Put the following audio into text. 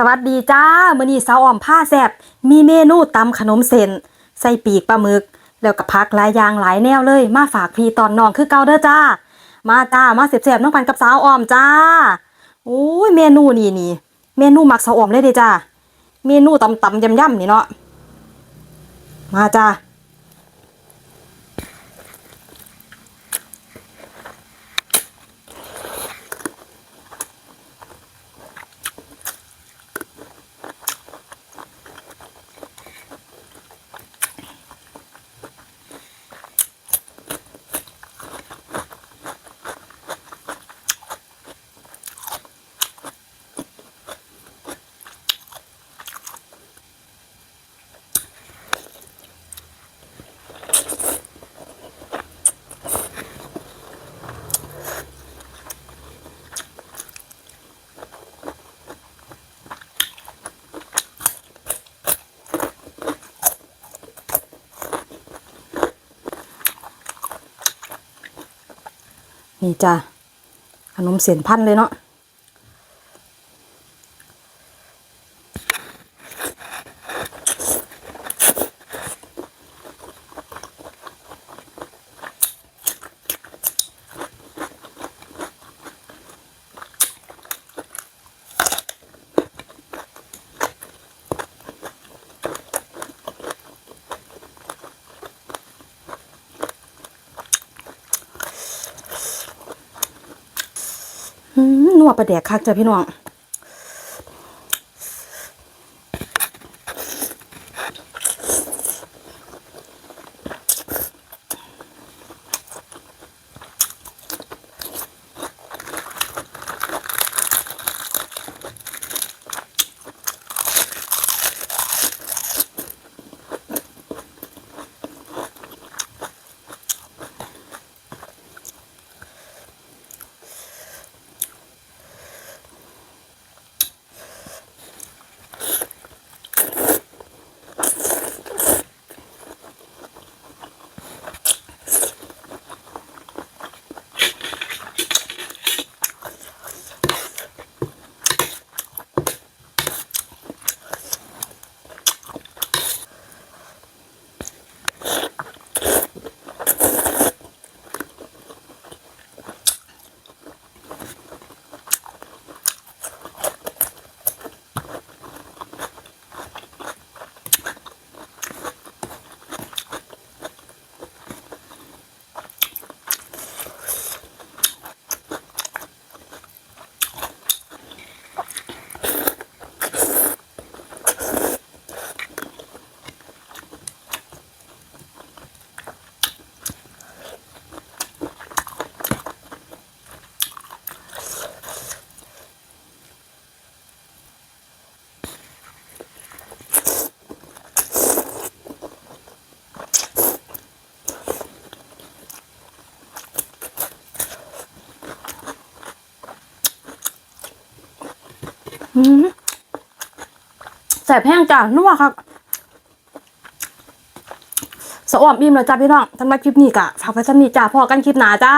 สวัสดีจ้ามื้อนี้สาวอ้อมผ้าแซบมีเมนูตำขนมเส้นใส่ปีกปลาหมึก แล้วก็พักหลายอย่างหลายแนวเลย มาฝากพี่ตอนน้องคือเก่าเด้อจ้า มาจ้ามาเสียบๆน้องกันกับสาวอ้อมจ้าโอ้ยเมนูนี่นี่เมนูมักสาวอ้อมเลยเด้จ้าเมนูตำตำยำยำๆนี่เนาะมาจ้า นี่จ้ะขนมเสียนพันเลยเนาะ นัวประแดกคักจ้ะพี่น้อง แสบแห้งจ้ะนัวครับสะอ่อมอิ่มเลยจ้าพี่น้องสำหรับคลิปนี้กะฝากไว้สำนีจ้าพอกันคลิปหนาจ้า